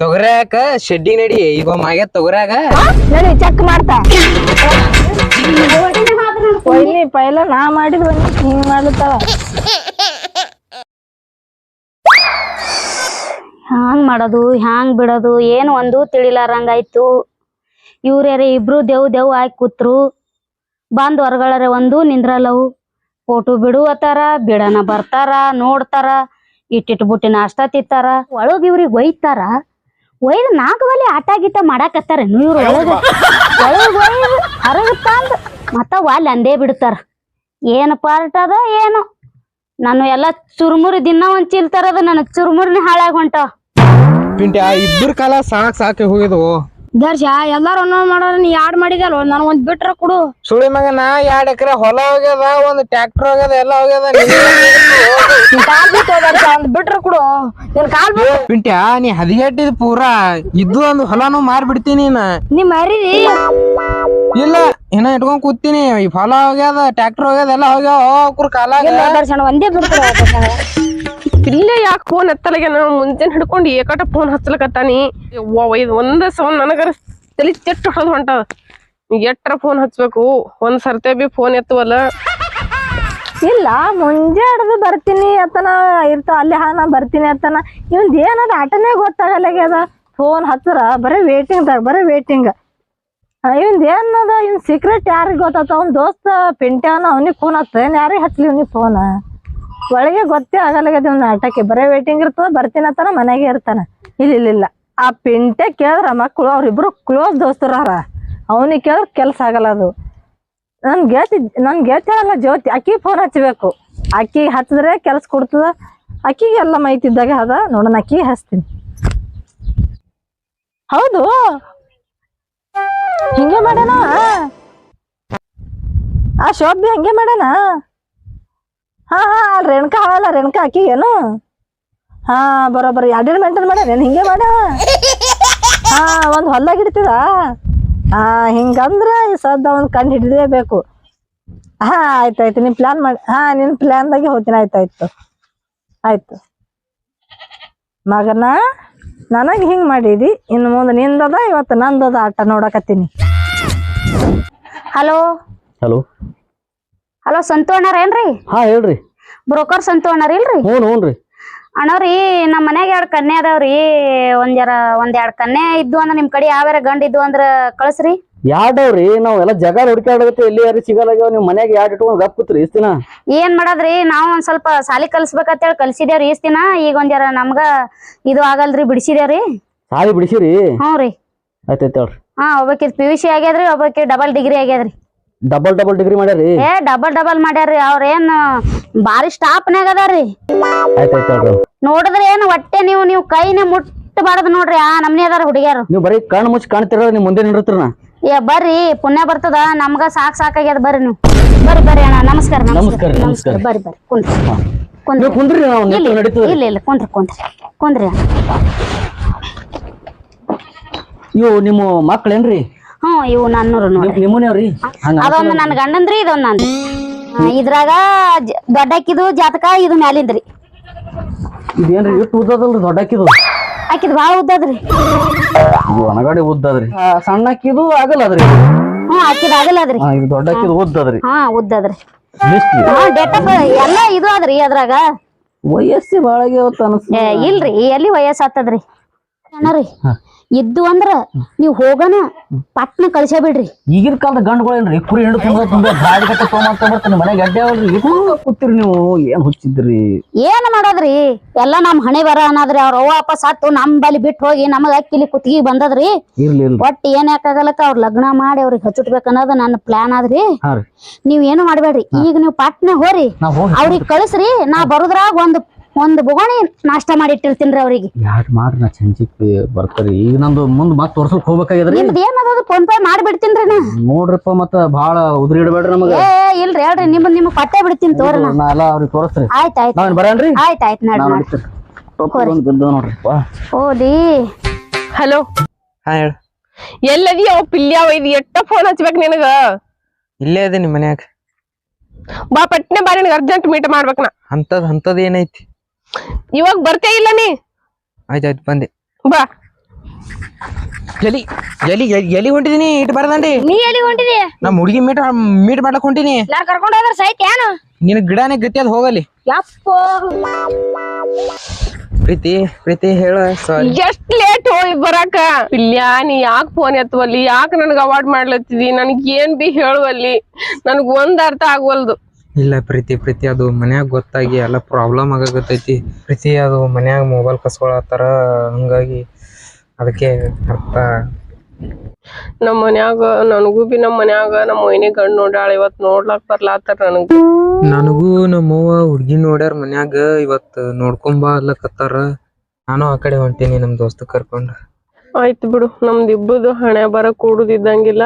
ತೊಗರ್ಯಾಕ ಶೆಡ್ಡಿ ನಡಿ, ಈಗ ಮಾಗ ತೊಗರ್ಯಾಗ. ನಡಿ ಚೆಕ್ ಮಾಡ್ತಾ. ಒಯ್ಲಿ ಪೈಲ ನಾ ಮಾಡಿದ್ ಮಾಡ್ಲತ್ತಾವ ಹ್ಯಾಂಗ್ ಮಾಡೋದು, ಹ್ಯಾಂಗ್ ಬಿಡೋದು, ಏನು ಒಂದು ತಿಳಿಲಾರಂಗಾಯ್ತು. ಇವ್ರ್ಯಾರ ಇಬ್ರು ದೇವ್ ದೇವ್ ಆಗಿ ಕೂತ್ರು. ಬಂದ್ ಹೊರಗಳರೆ ಒಂದು ನಿಂದ್ರಲ್ಲವು. ಫೋಟೋ ಬಿಡುವತ್ತಾರ ಬಿಡನ ಬರ್ತಾರ, ನೋಡ್ತಾರ ಇಟ್ಟಿಟ್ ಬುಟ್ಟಿ ನಾಷ್ಟ ತಿತ್ತಾರ ಒಳಗ್ ಇವ್ರಿಗೆ ಒಯ್ತಾರ. ಒಯ್ದು ನಾಲ್ಕು ಬಲಿ ಆಟ ಗೀಟ ಮಾಡಾಕತ್ತಾರ ನೀರು ಒಳಗ. ಒಳಗ್ ಒಯ್ದು ಹೊರಗ ತಂದ್ ಮತ್ತ ವಾಲ್ ಅಂದೇ ಬಿಡ್ತಾರ. ಏನು ಪಾರ್ಟ್ ಅದ ಏನು? ನಾನು ಎಲ್ಲ ಚುರುಮುರಿ ದಿನ ಒಂದ್ ಚೀಲ್ ತರದ ನನ್ನ ಚುರುಮುರಿನ ಹಾಳಾಗ ಹೊಂಟಾವ. ಪಿಂಟ್ಯ ಇಬ್ಬರ ಕಾಲ ಸಾಕ್ ಸಾಕಿ ಹೋಗಿದ್ವು. ದರ್ಶ ಎಲ್ಲಾರು ಒಂದೊಂದ್ ಮಾಡೋರು ನೀ ಯಾಡ್ ಮಾಡಿದಲ್ವ ನನ್ ಒಂದ್ ಬಿಟ್ರ ಕೊಡು. ಸುಳಿ ಮಗನ ಎರಡ್ ಎಕರೆ ಹೊಲ ಹೋಗ್ಯದ ಒಂದ್ ಟ್ರ್ಯಾಕ್ಟರ್ ಹೋಗ್ಯದ ಎಲ್ಲ ಹೋಗ್ಯದ ನಿನ್ ಕಾಲ್ ಬಿಟ್ಟು ದರ್ಶ ಒಂದ್ ಬಿಟ್ರ ಕೊಡು. ನಿನ್ ಕಾಲ್ ಬಿಟ್ಟು ಪಿಂಟ್ಯ ನೀ ಹದಿಗೆಟ್ಟಿದ್ ಪೂರಾ ಇದ್ದು ಒಂದು ಹೊಲನು ಮಾರ್ಬಿಡ್ತೀನಿ ನಾ ನೀ ಮರಿದಿ ಇಲ್ಲ ಏನ ಇಟ್ಕೊಂಡ್ ಕೂತೀನಿ ಈ ಹೊಲ ಹೋಗ್ಯದ ಟ್ರಾಕ್ಟರ್ ಹೋಗ್ಯದ ಎಲ್ಲ ಹೋಗ್ಯಾವ ಕಾಲ ಕಾಲಾಗ. ದರ್ಶನ ಒಂದೇ ಬಿಡ್ತಾರ ಇಲ್ಲೇ ಯಾಕೆ ಫೋನ್ ಎತ್ತಲಾಗ? ನಾವು ಮುಂಜಾನೆ ಹಿಡ್ಕೊಂಡು ಏಕಟ ಫೋನ್ ಹಚ್ಚಲಕತ್ತಾನಿ. ಇದು ಒಂದ ಸೌಂಡ್ ನನಗರ ತಲೆ ಚೆಟ್ಟು ಹೊಡೆದು ಹೊಂಟದ. ಎಟ್ರ ಫೋನ್ ಹಚ್ಬೇಕು? ಒಂದ್ ಸರ್ತೆ ಬಿ ಫೋನ್ ಎತ್ತುವಲ್ಲ? ಇಲ್ಲ ಮುಂಜಾಡ್ದು ಬರ್ತೀನಿ ಅತ್ತನ. ಇರ್ತ, ಅಲ್ಲಿ ಹಾ, ನಾ ಬರ್ತೀನಿ ಅತ್ತನ. ಇವಂದ್ ಏನದ ಆಟನೇ ಗೊತ್ತಾಗಲ್ಲಾಗ್ಯದ ಫೋನ್ ಹಚ್ಚರ? ಬರೀ ವೇಟಿಂಗ್ದಾಗ ಬರೀ ವೇಟಿಂಗ್ ಇವಂದ್ ಏನದ? ಇವ್ನ ಸೀಕ್ರೆಟ್ ಯಾರಿಗೆ ಗೊತ್ತಾತ ಅವ್ನ ದೋಸ್ತ ಪಿಂಟ್ಯಾನ, ಅವ್ನಿಗೆ ಫೋನ್ ಹಚ್ಚ. ಯಾರಿಗೆ ಹಚ್ಲಿ ಅವ್ನಿಗೆ ಫೋನ್ ಒಳಗೆ ಗೊತ್ತೇ ಆಗಲ್ಲಾಗ್ಯದ ಒಂದು ಆಟಕ್ಕೆ ಬರೀ ವೇಟಿಂಗ್ ಇರ್ತದ, ಬರ್ತೀನಿ ಅತ್ತಾನ ಮನೆಗೆ ಇರ್ತಾನ. ಇಲ್ಲ ಇಲ್ಲ ಇಲ್ಲ. ಆ ಪಿಂಟೆ ಕೇಳಿದ್ರ ಮಕ್ಕಳು ಅವ್ರಿಬ್ರು ಕ್ಲೋಸ್ ದೋಸ್ತರಾರ ಅವನಿಗೆ ಕೇಳಿದ್ರೆ ಕೆಲಸ ಆಗಲ್ಲ ಅದು. ನನ್ ಗೆಳತಿ ನನ್ ಗೆಳತಿ ಅಲ್ಲ ಜ್ಯೋತಿ, ಅಕ್ಕಿ ಫೋನ್ ಹಚ್ಚಬೇಕು ಅಕ್ಕಿ ಹಚ್ಚಿದ್ರೆ ಕೆಲಸ ಕೊಡ್ತದ. ಅಕ್ಕಿಗೆ ಎಲ್ಲ ಮೈತಿದ್ದಾಗ ಅದ. ನೋಡೋಣ ಅಕ್ಕಿ ಹಚ್ತೀನಿ. ಹೌದು? ಹಿಂಗೆ ಮಾಡೋಣ ಆ, ಶೋಭಿ ಹಂಗೆ ಮಾಡ್ಯಾನ? ಹಾ ಹಾ ಅಲ್ಲಿ ರೇಣುಕಾ ಅವಲ್ಲ ರೇಣುಕಾ ಹಾಂ ಹಾ ಬರೋಬ್ಬರ ಮೆಂಟೇನ್ ಮಾಡ್ಯಾರ? ಮಾಡ್ಯಾನ ಹಿಂಗೆ ಮಾಡ್ಯಾವ? ಹಾ ಒಂದು ಹೊಲ್ದಾಗ ಇಡ್ತಿದ? ಹಾ ಹಿಂಗಂದ್ರೆ ಈ ಸದ್ದ ಒಂದು ಕಂಡು ಹಿಡಿದೇಬೇಕು ಹಾ ಆಯ್ತಾಯ್ತು ನೀನು ಪ್ಲಾನ್ ಮಾಡಿ ಹಾ ನಿನ್ನ ಪ್ಲ್ಯಾನ್ದಾಗೆ ಹೋಗ್ತೀನಿ. ಆಯ್ತಾಯ್ತು ಆಯ್ತು. ಮಗನ ನನಗೆ ಹಿಂಗೆ ಮಾಡಿದಿ? ಇನ್ನು ಮುಂದೆ ನಿಂದದ ಇವತ್ತು ನಂದದ ಆಟ ನೋಡಕತ್ತೀನಿ. ಹಲೋ ಹಲೋ ಹಲೋ ಸಂತು ಅಣ್ಣಾರೇನ್ರಿ ಹಾ ಹೇಳ್ರಿ. ಬ್ರೋಕರ್ ಸಂತು ಅಣ್ಣ ಇಲ್ರಿ? ಹ್ಞೂ ಹ್ಞೂನ್ರಿ ಅಣ್ಣವ್ರಿ ನಮ್ಮ ಮನ್ಯಾಗ ಎರಡ್ ಕನ್ಯಾ ಅದಾವ್ರಿ. ಒಂದ್ ಜರ ಒಂದ್ ಎರಡ್ ಕನ್ಯಾ ಇದ್ದು ಅಂದ್ರ ನಿಮ್ ಕಡೆ ಯಾವ್ಯಾರ ಗಂಡ ಇದ್ದು ಅಂದ್ರ ಕಳಸ್ರಿ. ಯಾಡವ್ರಿ ನಾವ್ ಎಲ್ಲ ಜಗ ಹುಡುಕಾಡಗತ್ತೆ ಎಲ್ಲಿ ಯಾರು ಸಿಗಲ್ಲ ನೀವು ಮನ್ಯಾಗ ಯಾಡ್ ಇಟ್ಕೊಂಡು ಗಪ್ ಕೂತ್ರಿ ಇಷ್ಟ್ ದಿನ? ಏನ್ ಮಾಡದ್ರಿ? ನಾವ್ ಒಂದ್ ಸ್ವಲ್ಪ ಸಾಲಿ ಕಲ್ಸ್ಬೇಕಂತೇಳಿ ಕಲ್ಸಿದೇವ್ರಿ ಇಸ್ತಿನ ದಿನ. ಈಗ ಒಂದ್ ಜರ ನಮ್ಗ ಇದು ಆಗಲ್ರಿ ಬಿಡಿಸಿದೇವ್ರಿ. ಸಾಲಿ ಬಿಡಿಸಿರಿ? ಹ್ಞೂ ರೀ. ಆಯ್ತಾಯ್ತು ಹೇಳ್ರಿ. ಹಾ ಒಬ್ಬಾಕಿ ಪಿ ಯು ಸಿ ಆಗ್ಯಾದ್ರಿ ಒಬ್ಬಾಕಿ ಡಬಲ್ ಡಿಗ್ರಿ ಆಗ್ಯದ್ರಿ. ಡಬಲ್ ಡಬಲ್ ಡಿಗ್ರಿ ಮಾಡ್ಯಾರಿ ಏ ಡಬಲ್ ಡಬಲ್ ಮಾಡ್ಯಾರಿ ಅವ್ರ ಏನ್ ಬಾರಿ ಸ್ಟಾಪ್ನ್ಯಾಗ ಅದಾರಿ ಆಯ್ತಾಯ್ತು ಹೇಳ್ರಿ ನೋಡಿದ್ರೆ ಏನ್ ಒಟ್ಟೆ ನೀವು ನೀವು ಕೈನೇ ಮುಟ್ಟಬಾರ್ದು ನೋಡ್ರಿ. ಆ ನಮ್ನಿ ಅದಾರ ಹುಡುಗಿಯರು. ನೀವು ಬರೀ ಕಣ್ಣು ಮುಚ್ಚಿ ಕಾಣ್ತಿರ ನೀವು ಮುಂದೆ ನಿಂದಿರ್ತೀರ ಏ ಬರ್ರಿ. ಪುಣ್ಯ ಬರ್ತದ. ನಮ್ಗ ಸಾಕ್ ಸಾಕಾಗ್ಯದ. ಬರ್ರಿ ನೀವು. ಬರ್ರಿ ಬರ್ರಿ ಅಣ್ಣ. ನಮಸ್ಕಾರ ನಮಸ್ಕಾರ, ನಮಸ್ಕಾರ ಬರ್ರಿ ಬರ್ರಿ. ಕುಂದ್ರಿ. ಕುಂದ್ರಿ. ನಾವು ಇಲ್ಲ ಇಲ್ಲ ಇಲ್ಲ. ಕುಂದ್ರಿ ಕುಂದ್ರಿ. ಇವು ನಿಮ್ಮ ಮಕ್ಳೇನ್ರಿ? ಹ್ಞೂ ಇವು ನನ್ನೂರು ನೋಡಿ. ನಿಮ್ಮನೇವ್ರಿ ಅದೊಂದು ನನ್ನ ಗಂಡಂದ್ರಿ ಇದೊಂದು ನಂದು. ಇದ್ರಾಗ ದೊಡ್ಡಕ್ಕಿದು ಜಾತಕ ಇದು ಮ್ಯಾಲಿಂದ್ರಿ. ಇದೇನ್ರಿ ಇಟ್ಟು ಉದ್ದದಲ್ರಿ ದೊಡ್ಡಕ್ಕಿದು? ಆಕಿದ್ ಭಾಳ ಉದ್ದದ್ರಿ. ಇದು ಒಣಗಡೆ ಉದ್ದದ್ರಿ. ಸಣ್ಣಕ್ಕಿದು ಆಗಲ್ಲ ಅದ್ರಿ ಹ್ಞೂ ಆಕಿದ್ ಆಗಲ್ಲ ಅದ್ರಿ ಹಾ ಇದು ದೊಡ್ಡಕ್ಕಿದು ಉದ್ದದ್ರಿ. ಹಾ ಉದ್ದದ್ರಿ. ಲಿಸ್ಟ್ ಹಾ ಡೇಟ್ ಆಫ್ ಎಲ್ಲ ಇದು ಅದ್ರಿ ಅದ್ರಾಗ. ವಯಸ್ಸಿ ಬಾಳಗೆ ಅನಸ್ ಏ, ಇಲ್ರಿ ಎಲ್ಲಿ ವಯಸ್ಸು ಆತದ್ರಿ ಅಣ್ಣರಿ ಇದ್ದು ಅಂದ್ರ ನೀವ್ ಹೋಗನ ಪಟ್ನ ಕಳ್ಸೇ ಬಿಡ್ರಿ. ಈಗಿನ ಕಾಲದ ಗಂಡುಗಳೇನ್ರಿ ಕುರಿ ತುಂಬ ತುಂಬ ಗಾಡಿ ಕಟ್ಟ ತೊಗೊಂಬರ್ತಾನೆ ಮನೆಗೆ ಅಡ್ಡೆ ಕೂತಿರಿ ನೀವು ಏನ್ ಹುಚ್ಚಿದ್ರಿ? ಏನ್ ಮಾಡೋದ್ರಿ? ಎಲ್ಲ ನಮ್ ಹಣೆ ಬರ ಅನ್ನೋದ್ರಿ ಅವ್ರ ಅವ್ವ ಅಪ್ಪ ಸತ್ತು ನಮ್ ಬಲಿ ಬಿಟ್ಟು ಹೋಗಿ ನಮಗ ಅಕ್ಕಿಲಿ ಕುತ್ತಿಗೆ ಬಂದದ್ರಿ. ಒಟ್ಟು ಒಟ್ ಏನ್ ಯಾಕಾಗಲಕ್ಕ ಅವ್ರ ಲಗ್ನ ಮಾಡಿ ಅವ್ರಿಗೆ ಹಚ್ಚುಟ್ಬೇಕನ್ನೋದು ನನ್ನ ಪ್ಲಾನ್ ಆದ್ರಿ. ನೀವ್ ಏನು ಮಾಡ್ಬೇಡ್ರಿ ಈಗ ನೀವು ಪಟ್ನ ಹೋರಿ ಅವ್ರಿಗೆ ಕಳಿಸ್ರಿ ನಾ ಬರುದ್ರಾಗ ಒಂದ್ ಒಂದ್ ಬೊಗಣಿ ನಾಷ್ಟ ಮಾಡಿ ಇಟ್ಟಿರ್ತೀನಿ ಅವ್ರಿಗೆ. ಯಾಕೆ ಮಾಡ್ರಿ ನಾ ಸಂಜಿಕ್ ಬರ್ತಾರಿ. ಈಗ ನಂದು ಮುಂದ್ ಮತ್ ತೋರ್ಸಕ್ ಹೋಗಬೇಕಾಗಿದ್ರಿ ನಿಮ್ದು ಏನದ ಫೋನ್ ಪೇ ಮಾಡಿ ಬಿಡ್ತೀನ್ರಿ ನಾ. ನೋಡ್ರಿಪ್ಪ ಮತ್ತ ಬಾಳ ಉದ್ರಿ ಇಡಬೇಡ್ರಿ ನಮಗೆ. ಏ ಇಲ್ರಿ ಹೇಳ್ರಿ ನಿಮ್ಮ ನಿಮ್ ಪಟ್ಟೆ ಬಿಡ್ತೀನಿ ತೋರಿ ನಾ. ನಾ ಎಲ್ಲ ಅವ್ರಿಗೆ ತೋರಿಸ್ರಿ ಆಯ್ತ್ ನಾನು ನಾವೇನ್ ಬರನ್ರಿ? ಆಯ್ತು ಆಯ್ತ್ ನೋಡಿ ನೋಡ್ರಿಪ್ಪ. ಓದಿ ಹಲೋ. ಹಾ ಹೇಳ. ಎಲ್ಲದಿ ಅವ ಪಿಲ್ಯ ಒಯ್ದು ಎಟ್ಟ ಫೋನ್ ಹಚ್ಬೇಕು ನಿನಗ? ಇಲ್ಲೇ ಅದೇನಿ ಮನ್ಯಾಗ. ಬಾ ಪಟ್ನೆ ಬಾರಿ ನಿನಗ ಅರ್ಜೆಂಟ್ ಮೀಟ್ ಮಾಡ್ಬೇಕ್ ನಾ. ಅಂತದ್ ಅಂತದ್ ಏನೈತಿ? ಇವಾಗ ಬರ್ತೇ ಇಲ್ಲ ನೀ? ಆಯ್ತಾಯ್ತು ಬಂದೆ. ಬಾ. ಎಲಿ ಎಲಿ ಎಲಿ- ಎಲಿ ಹೊಂಟಿದೀನಿ ಇಟ್ ಬರದಂಡಿ ನೀ ಎಲ್ಲಿ ಹೊಂಟಿದಿ? ನಮ್ಮ ಹುಡುಗಿ ಮೀಟ್ ಮೀಟ್ ಮಾಡ್ಲಕ್ ಹೊಂಟಿನಿ. ನಾ ಕರ್ಕೊಂಡು ಹೋದ್ರ ಸಹಿತ ಏನು ನಿನ್ ಗಿಡನೇ ಗತಿ ಅದು ಹೋಗಲಿ ಯಪ್ಪ. ಪ್ರೀತಿ ಪ್ರೀತಿ ಹೇಳ ಸಾರಿ ಎಷ್ಟ್ ಲೇಟ್ ಹೋಗಿ ಬರಾಕ? ಇಲ್ಲ್ಯಾ ನೀ ಯಾಕೆ ಫೋನ್ ಎತ್ತುವಲ್ಲಿ ಯಾಕೆ ನನಗೆ ಅವಾರ್ಡ್ ಮಾಡ್ಲತ್ತಿದಿ? ನನ್ಗೆ ಏನ್ ಬಿ ಹೇಳುವಲ್ಲಿ ನನಗ್ ಒಂದ್ ಅರ್ಥ ಆಗ್ವಲ್ದು. ಇಲ್ಲ ಪ್ರೀತಿ ಪ್ರೀತಿ ಅದು ಮನ್ಯಾಗ ಗೊತ್ತಾಗಿ ಎಲ್ಲ ಪ್ರಾಬ್ಲಮ್ ಆಗಾಕತ್ತೈತಿ. ಪ್ರೀತಿ ಅದು ಮನ್ಯಾಗ ಮೊಬೈಲ್ ಕಸ್ಕೊಳತ್ತಾರ ಹಂಗಾಗಿ ಅದಕ್ಕೆ ಅರ್ಥ. ನಮ್ ಮನ್ಯಾಗ ನನಗೂ ಬಿ ನಮ್ಮ ಮನ್ಯಾಗ ನಮ್ಮ ಮೊಯ್ನಿ ಗಂಡ್ ನೋಡ್ಯಾಳ ಇವತ್ ನೋಡ್ಲಾಕ್ ಬರ್ಲಾತಾರ ನನಗ್. ನನಗೂ ನಮ್ಮವ್ವ ಹುಡ್ಗಿ ನೋಡ್ಯಾರ ಮನ್ಯಾಗ ಇವತ್ ನೋಡ್ಕೊಂಬಾ ಅಲ್ಲಕತ್ತಾರ ನಾನು ಆ ಕಡೆ ಹೊಂಟೀನಿ ನಮ್ ದೋಸ್ತ ಕರ್ಕೊಂಡ್. ಆಯ್ತು ಬಿಡು ನಮ್ದು ಇಬ್ಬದು ಹಣೆ ಬರ ಕೂಡುದಿದ್ದಂಗಿಲ್ಲ.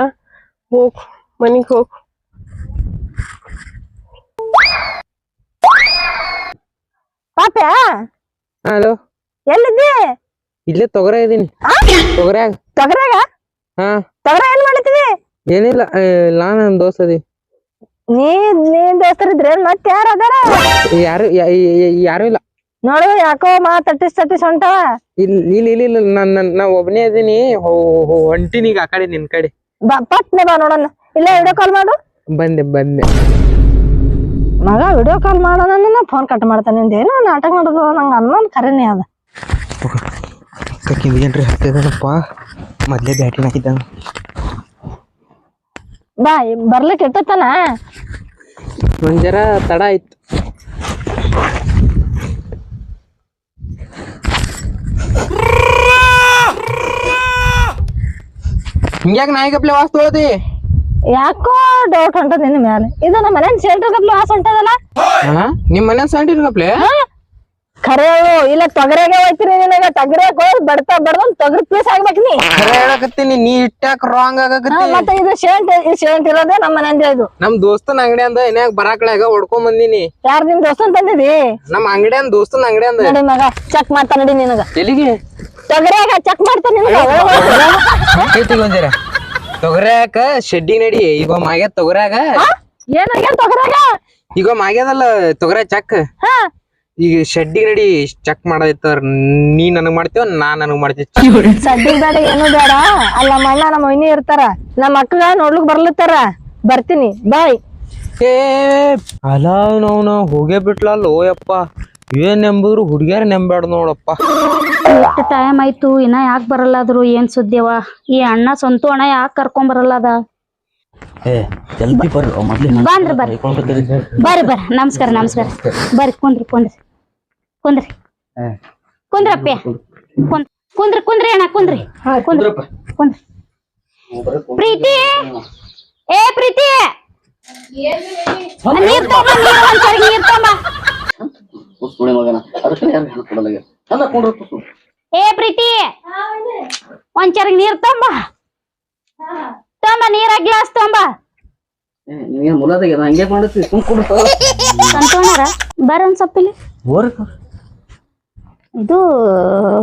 ಹೋಗ್ ಮನಿಗ್ ಹೋಗ್. ಪಾಪ? ಹಲೋ? ಎಲ್ಲಿದ್ದಿ? ಇಲ್ಲೇ ತೊಗರ ಇದೀನಿ. ತೊಗರ್ಯಾಗ. ತೊಗರಾಗ ಹಾ. ತೊಗರ ಏನ್ ಮಾಡ್ತಿದಿ ಏನಿಲ್ಲ ಏ, ನನ್ ದೋಸ್ತ ಅದಿ. ನೀ ನೀನ್ ದೋಸ್ತರಿದ್ರೆ ಮತ್ ಯಾರ ಅದಾರ? ಯಾರು ಯಾರು ಇಲ್ಲ. ನೋಡು ಯಾಕೋ ಮಾ ತಟ್ಟಿಸ್ ತಟ್ಟಿಸ್ ಹೊಂಟವ. ಇಲ್ಲ ಇಲ್ಲ ಇಲ್ಲ ನನ್ನ ನಾನ್ ನಾನ್- ನಾ ಒಬ್ನೇ ಇದೀನಿ. ಹೋ- ಹೋ- ಹೊಂಟೀನಿ ಈಗ ಆ ಕಡೆ ನಿನ್ ಕಡೆ. ಬಾ ಪಟ್ನೆ ಬಾ ನೋಡೋಣ. ಇಲ್ಲ ವಿಡಿಯೋ ಕಾಲ್ ಮಾಡು. ಬಂದೆ ಬಂದೆ. ಮಗ ವಿಡಿಯೋ ಕಾಲ್ ಮಾಡೋಣ ಫೋನ್ ಕಟ್ ಮಾಡ್ತಾನೆ ಏನೋ ನಾಟಕ ಮಾಡೋದು ನಂಗೆ ಅನ್ನೋನ್ ಕರೆನೇ ಅದ. ಏನ್ರಿ ಹತ್ತಿದನಪ್ಪ ಮೊದ್ಲೇ ಬ್ಯಾಟಿನ ಹಾಕಿದ್ದಾನ. ಬಾ ಬರ್ಲಿಕ್ಕೆ ಇಟ್ಟತನ ಒಂದ್ ಜರ ತಡ ಆಯ್ತು. ಹಿಂಗ್ಯಾಕ ನಾಯಿಗಪ್ಲೆ ವಾಸ್ ತೊಳದಿ? ಯಾಕೋ ಡೌಟ್ ಹೊಂಟದ ನಿನ್ನ ಮ್ಯಾಲೆ ಇದು ನಮ್ಮ ಮನೆ ಸೆಂಟರ್ ಕಪ್ಲು ವಾಸ ಹೊಂಟದಲ್ಲ ನಿಮ್ ಮನೆ ಕಪ್ಲೆ ಖರೆ ಹೇಳು ಇಲ್ಲ ತೊಗರೆಗೆ ಹೋಯ್ತಿರಿ ನಿನಗ. ತೊಗರೆಗೆ ಹೋಗಿ ಬಡ್ತಾ ಬಡ್ದಂಗ್ ತೊಗರಿ ಪೀಸ್ ಆಗ್ಬೇಕು ನೀ. ಖರೆ ಹೇಳಕತ್ತೀನಿ ನೀ ಇಟ್ಟಾಕ ರಾಂಗ್ ಆಗಕತ್ತಿ. ಮತ್ತೆ ಇದು ಶೇಂಟ್ ಈ ಶೇಂಟ್ ಇರೋದೇ ನಮ್ಮ ಮನೆಯಿಂದ ಇದು. ನಮ್ ದೋಸ್ತನ ಅಂಗಡಿ ಅಂದ ಏನ್ಯಾಗ ಬರಾಕಳಾಗ ಹೊಡ್ಕೊಂಡ್ ಬಂದಿನಿ. ಯಾರ್ ನಿಮ್ ದೋಸ್ತನ್ ತಂದಿದಿ? ನಮ್ಮ ಅಂಗಡಿ ಅಂದ ದೋಸ್ತನ ಅಂಗಡಿ ಅಂದ. ನಡಿ ಮಗ ಚೆಕ್ ಮಾಡ್ತಾ ನಡಿ ನಿನಗ. ಎಲ್ಲಿಗೆ? ತೊಗರೆಗ ಚೆಕ್ ಮಾಡ್ತಾ ನಿನಗ. ತೊಗರ್ಯಾಕ ಶೆಡ್ಡಿ ನಡಿ ಈಗ ಮಾಗ್ಯದ ತೊಗರ್ಯಾಗ. ಏನ ತೊಗರೆಗ ಈಗ ಮಾಗ್ಯದಲ್ಲ ತೊಗರ ಚಕ್ ಈಗ ಶೆಡ್ಡಿ ನಡಿ ಚೆಕ್ ಮಾಡೈತಾರ ನೀ ನನಗ್ ಮಾಡ್ತೇವ ನಾ ನನಗ್ ಮಾಡ್ತೇವ ಸದ್ಯಕ್ ಬೇಡ ಏನು ಬೇಡ. ಅಲ್ಲ ನಮ್ಮ ಅಣ್ಣ ನಮ್ಮ ಒಯ್ನಿ ಇರ್ತಾರ. ನಮ್ಮ ಅಕ್ಕಗ ನೋಡ್ಲಿಕ್ ಬರ್ಲತ್ತಾರ. ಬರ್ತೀನಿ ಬಾಯ್. ಏ ಅಲ್ಲ ನಾವು ಹೋಗೇ ಬಿಟ್ಲಲ್ಲೋ ಯಪ್ಪ. ಏನ್ ನೆಂಬುದ್ರು ಹುಡುಗಿಯರ್ ನಂಬ್ಯಾಡ ನೋಡಪ್ಪ. ಎಷ್ಟು ಟೈಮ್ ಆಯ್ತು ಇನ್ನ ಯಾಕೆ ಬರಲ್ಲಾದ್ರು? ಏನ್ ಸುದ್ದಿವ ಈ ಅಣ್ಣ ಸ್ವಂತ ಅಣ್ಣ ಯಾಕೆ ಕರ್ಕೊಂಡ್ ಬರಲ್ಲದ? ಏ ಜಲ್ದಿ ಬರ್ರಿ ಮೊದ್ಲು ಬಂದ್ರಿ ಬರ್ರಿ. ಬರ್ರಿ ಬರ್ರಿ. ನಮಸ್ಕಾರ ನಮಸ್ಕಾರ. ಬರ್ರಿ ಕುಂದ್ರಿ ಕುಂದ್ರಿ. ಕುಂದ್ರಿ. ಕುಂದ್ರಪ್ಪ. ಕುಂದ್ ಕುಂದ್ರಿ ಕುಂದ್ರಿ ಅಣ್ಣ ಕುಂದ್ರಿ. ಕುಂದ್ರಿ. ಕುಂದ್ರಿ. ಪ್ರೀತಿ! ಏ ಪ್ರೀತಿ! ನೀರ್ ತಗೊಂಬ ನೀರ್ ಒಂದ್ ಚರಗಿ ನೀರ್ ತಗೊಂಬ ಸುಳಿ ಮಗನ. ಅದಕ್ಕೆ ಯಾರು ಹೇಳ್ಕೊಡಲ್ಲ ಅಲ್ಲ ಕೊಂಡ್ರ ಕೂಸು ಏ ಪ್ರೀತಿ ಒಂದ್ ಚರಗಿ ನೀರ್ ತಂಬ. ತಂಬ ನೀರ ಗ್ಲಾಸ್ ತಂಬ. ನೀನ್ ಮುಲಾದಾಗ ಹಂಗೆ ಮಾಡತ್ತಿ ಸುಮ್ ಕೊಡ್ತ ಬರ ಒಂದ್ ಸಪ್ಪಿಲಿ. ಇಲ್ಲಿ ಇದು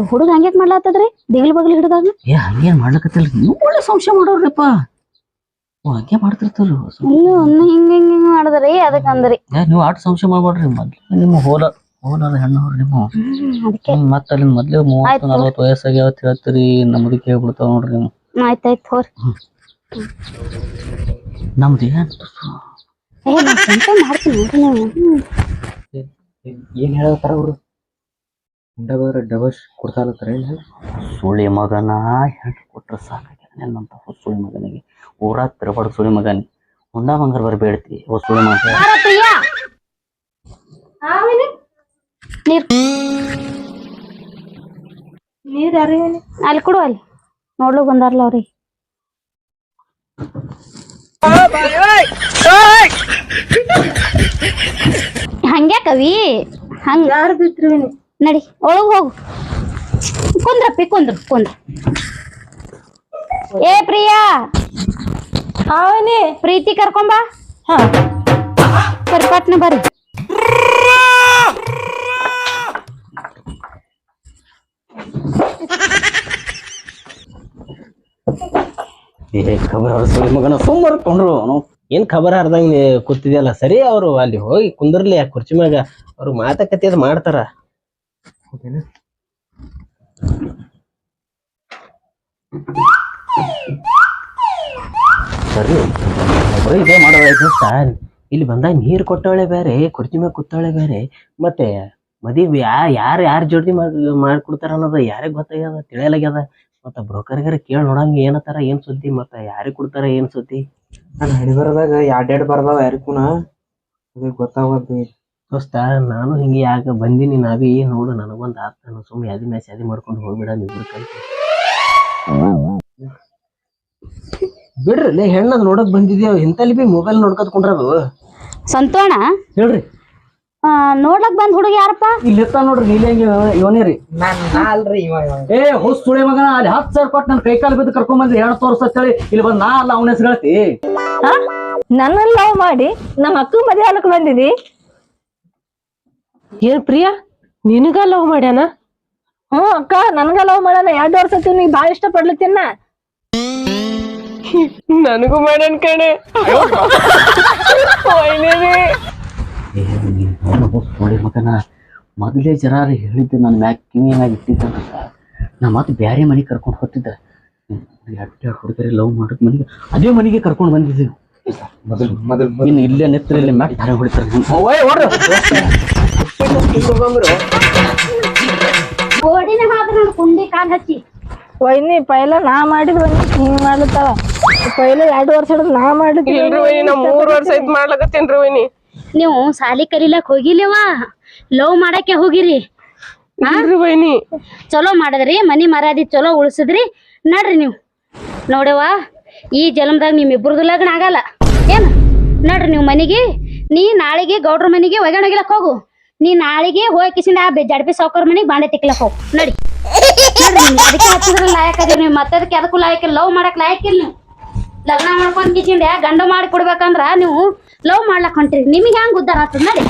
ಹುಡುಗ ಹಂಗ್ಯಾಕ್ ಮಾಡ್ಲಾತದ್ರಿ? ದಿಗಲ್ ಬಗಲ್ ಹಿಡ್ದಾಗ? ಏ ಹಂಗೇನ್ ಮಾಡ್ಲಕತ್ತಿಲ್ಲ. ನೀವು ಒಳ್ಳೆ ಸಂಶಯ ಮಾಡೋರ್ರಿಪ್ಪ. ಹಂಗೆ ಮಾಡ್ತಿರ್ತಾರ ಹಿಂಗ್ ಹಿಂಗ್ ಹಿಂಗ ಮಾಡಿದ್ರಿ ಅದಕ್ಕೆ ಅಂದ್ರಿ ನೀವು ಆಟ ಸಂಶಯ ಮಾಡ್ಬೇಡ್ರಿ ಮೊದ್ಲು ನಿಮ್ಮ ಹೋಲ. ಹೋಲಾದ ಹೆಣ್ಣು ಅವ್ರು ನಿಮ್ಮ ಅದಕ್ಕೆ. ಹ್ಮ್, ಮತ್ತ್ ಅಲ್ಲಿ ಮೊದ್ಲು ಮೂವತ್ತು ಆಯ್ತು. ನಲ್ವತ್ತು ವಯಸ್ಸಾಗಿ ಯಾವತ್ತು ಹೇಳ್ತೀರಿ? ನಮ್ದು ಕೇಳ್ಬಿಡ್ತಾವ ನೋಡ್ರಿ ನೀವು. ಆಯ್ತಾಯ್ತು ಹೋರಿ. ನಮ್ದು ಏನ್ ಏ ನಾ ಸ್ವಂತ ಮಾಡ್ತೀನಿ ನೋಡ್ರಿ ನೀವು. ಹ್ಮ್. ಏನ್ ಹೇಳತ್ತಾರ ಅವ್ರು? ಡಬಲ್ ಡಬಸ್ ಕೊಡ್ತಾರತ್ತಾರ ಏನ್ ಸುಳಿ ಮಗನ ಹೆಣ್ಣು ಕೊಟ್ರೆ ಸಾಕಾಗ್ಯದ ನನ್ನಂತ ಸುಳಿ ಮಗನಿಗೆ. ಊರಾತ್ರ ತಿರ್ಬಾರ್ದು ಸುಳಿ ಮಗನ್. ಹುಂಡ ಮಂಗರ್ ಬರಬೇಡ್ತಿ ಓ ಸುಳಿ ಮಗ. ನೀರ್. ನೀರ್ ಯಾರು ಅಲ್ಲಿ ಕೊಡು ಅಲ್ಲಿ. ನೋಡ್ಲು ಬಂದಾರಲ್ಲ ಅವ್ರಿಗೆ. ಹಂಗ್ಯಾ ಕವಿ? ಹಂಗ. ಯಾರು ನಡಿ ಒಳಗ್ ಹೋಗು. ಕುಂದ್ರಪ್ಪಿ ಕುಂದ್ರು ಕುಂದ್ರ. ಏ ಪ್ರಿಯಾ. ಅವನಿ ಪ್ರೀತಿ ಕರ್ಕೊಂಬಾ ಹಾ. ಬರ್ರಿ ಪಟ್ನ ಬರ್ರಿ. ಏ ಖಬರ್ ಸುಳಿ ಮಗನ ಸುಮ್ಮನೆ ಕೊಂಡ್ರು. ನಾವು ಏನ್ ಖಬರ್ ಅರ್ದಂಗ ಕೂತಿದ್ಯಲ್ಲ? ಸರಿ ಅವರು ಅಲ್ಲಿ ಹೋಗಿ ಕುಂದ್ರಲಿ ಆ ಕುರ್ಚಿ ಮ್ಯಾಗ. ಅವ್ರು ಮಾತುಕತೆ ಅದ್ ಮಾಡ್ತಾರ. ಸರಿ. ಇದೇ ಮಾಡೋದಾಯ್ತು ಸರ್. ಇಲ್ಲಿ ಬಂದಾಗ ನೀರ್ ಕೊಟ್ಟವಳೆ ಬೇರೆ ಕುರ್ಚಿ ಮ್ಯಾಗ ಕೂತವಳೆ ಬೇರೆ. ಮತ್ತೆ ಮದುವೆ ಯಾ ಯಾರು ಯಾರ ಜೋಡಿ ಮಾಡ್ಕೊಡ್ತಾರ ಅನ್ನೋದು ಯಾರಿಗ್ ಗೊತ್ತಾಗ್ಯದ? ತಿಳಿಯಲಾಗ್ಯದ? ಮತ್ತ ಬ್ರೋಕರ್ಗಾರ ಕೇಳಿ ನೋಡಂಗ ಏನತ್ತಾರ ಏನ್ ಸುದ್ದಿ ಮತ್ತ ಯಾರಿಗ್ ಕೊಡ್ತಾರ ಏನ್ ಸುದ್ದಿ? ನಾನು ಎರಡು ಎರಡೆರಡು ಬರ್ದಾವ ಯಾರಿಗೂನ ಅದೇ ಗೊತ್ತಾಗತ್ತೆ ದೋಸ್ತ ನಾನು ಹಿಂಗೆ ಯಾಕ ಬಂದೀನಿ ನಾವೇ ನೋಡು ನನಗೊಂದು ಆತ ಸುಮ್ ಸುಮ್ಮನೆ ಯಾದಿ ಮ್ಯಾಚ್ ಯಾದಿ ಮಾಡ್ಕೊಂಡು ಹೋಗ್ಬಿಡ ಇಬ್ರು ಕಲ್ತು ಬಿಡ್ರಿ ಹೆಣ್ಣದ್ ನೋಡಕ್ ಬಂದಿದ್ದೇವ್ ಇಂತಲ್ಲಿ ಬಿ ಮೊಬೈಲ್ ನೋಡ್ಕೊತ್ ಕುಂಡ್ರದು ಸಂತೋಣ? ಹೇಳ್ರಿ. ನೋಡ್ಲಕ್ ಬಂದ್ ಹುಡುಗ ಯಾರಪ್ಪ? ಇಲ್ಲಿ ಇರ್ತಾನ ನೋಡ್ರಿ ನೀಲಿ ಇವನೇ ರೀ. ನಾನು ಅಲ್ರಿ. ಏ ಹುಸ್ ಸುಳಿ ಮಗನ ಅಲ್ಲಿ ಹತ್ತು ಸಾವಿರ ಕೊಟ್ಟು ನನ್ನ ಕೈಕಾಲ ಬಿದ್ದು ಕರ್ಕೊಂಡ್ ಬಂದ್ರಿ ಎರಡು ತೋರ್ಸ ಹೇಳಿ ಇಲ್ಲಿ ಬಂದ್ ನಾ ಅಲ್ಲ ಅವನ ಹೆಸರು ಹೇಳ್ತಿ. ನನ್ನ ಲವ್ ಮಾಡಿ ನಮ್ಮ ಅಕ್ಕ ಮದುವೆ ಹಾಲಕ್ ಬಂದಿದಿ? ಏನ್ ಪ್ರಿಯಾ ನಿನಗ ಲವ್ ಮಾಡ್ಯಾನ? ಹ್ಮ್ ಅಕ್ಕ ನನ್ಗ ಲವ್ ಮಾಡ್ಯಾನ ಎರಡು ವರ್ಷ ನೀ ಬಾಳ ಇಷ್ಟ ಪಡ್ಲತ್ತಿನ ನನಗೂ ಮಾಡ್ಯಾನ ಕಣೆ ಒಯ್ನೇನೆ. ಏ ನೀನು ಹುಸ್ ಸುಳಿ ಮಗನ ಮೊದಲೇ ಜರಾರ ಹೇಳಿದ್ದೆ ನನ್ನ ಮ್ಯಾಕ್ ಕಿವಿ ಮ್ಯಾಗ ಇಟ್ಟಿದ್ದಂತ. ನಾ ಮತ್ತೆ ಬ್ಯಾರೆ ಮನೆಗೆ ಕರ್ಕೊಂಡು ಹೋಗ್ತಿದ್ದೆ. ಎರಡು ಹುಡುಗರೆ ಲವ್ ಮಾಡೋದು ಮನೆಗೆ. ಅದೇ ಮನೆಗೆ ಕರ್ಕೊಂಡು ಬಂದಿದ್ದೀವಿ ಮೊದಲು ಮೊದಲು ಇನ್ನು ಇಲ್ಲೇ ನೆತ್ತರಲ್ಲಿ ಇಲ್ಲಿ ಮ್ಯಾಗ ಧಾರೆ ಹೊಡಿತಾರೆ ಓಡಿನ ಹಾದ್ರ ನೋಡ್ ಕುಂಡಿ ಕಾಲ್ ಹಚ್ಚಿ. ವೈನಿ ಪೈಲ ನಾ ಮಾಡಿದ್ ವೈನಿ ಹಿಂಗ್ ಪೈಲ ಎರಡು ವರ್ಷ ಹಿಡಿದು ನಾ ಮಾಡಿದ್ ಇಲ್ರಿ ವೈನಿ ನಾ ಮೂರ್ ವರ್ಷ ಐತ್ ಮಾಡ್ಲಕತ್ತೇನ್ರಿ ವೈನಿ. ನೀವು ಸಾಲಿ ಕಲಿಲಕ್ ಹೋಗಿಲ್ಲವ? ಲವ್ ಮಾಡಕ್ಕೆ ಹೋಗಿರಿ. ಬೈನಿ. ಚಲೋ ಮಾಡದ್ರಿ ಮನಿ ಮರ್ಯಾದಿ ಚಲೋ ಉಳಿಸಿದ್ರಿ. ನಡ್ರಿ ನೀವು. ನೋಡವ್ವ ಈ ಜನ್ಮದಾಗ ನಿಮ್ಮಿಬ್ಬರದು ಲಗ್ನ ಆಗಲ್ಲ. ಏನು? ನಡ್ರಿ ನೀವು ಮನಿಗೆ. ನೀ ನಾಳೆಗೆ ಗೌಡ್ರ ಮನೆಗೆ ಒಗ್ಯಾಣ ಒಗಿಲಕ್ ಹೋಗು. ನೀ ನಾಳೆಗೆ ಹೋಗಿ ಕಿಸಿಂದ ಆ ಜಡ್ಪಿ ಸಾವ್ಕಾರ ಮನೆಗೆ ಬಾಂಡೆ ತಿಕ್ಲಕ್ ಹೋಗು. ನಡಿ. ಅದಕ್ಕೆ ಹಚ್ಚಿದ್ರೆ ಲಾಯಕ್ ಅದೀವಿ ನೀವು. ಮತ್ತದಕ್ಕೆ ಅದಕ್ಕೂ ಲಾಯಕ್ ಲವ್ ಮಾಡಕ್ ಲಾಯಕ್ ಇಲ್ಲ ನೀವು. ಲಗ್ನ ಮಾಡ್ಕೊಂಡ್ ಕಿಚಿಂಡ್ಯಾ ಗಂಡ ಮಾಡಿ ಕೊಡ್ಬೇಕಂದ್ರ ನೀವು ಲವ್ ಮಾಡ್ಲಕ್ ಹೊಂಟ್ರಿ. ನಿಮಗೆ ಹೆಂಗ್ ಉದ್ದಾರ ಆತದ ನಡಿ.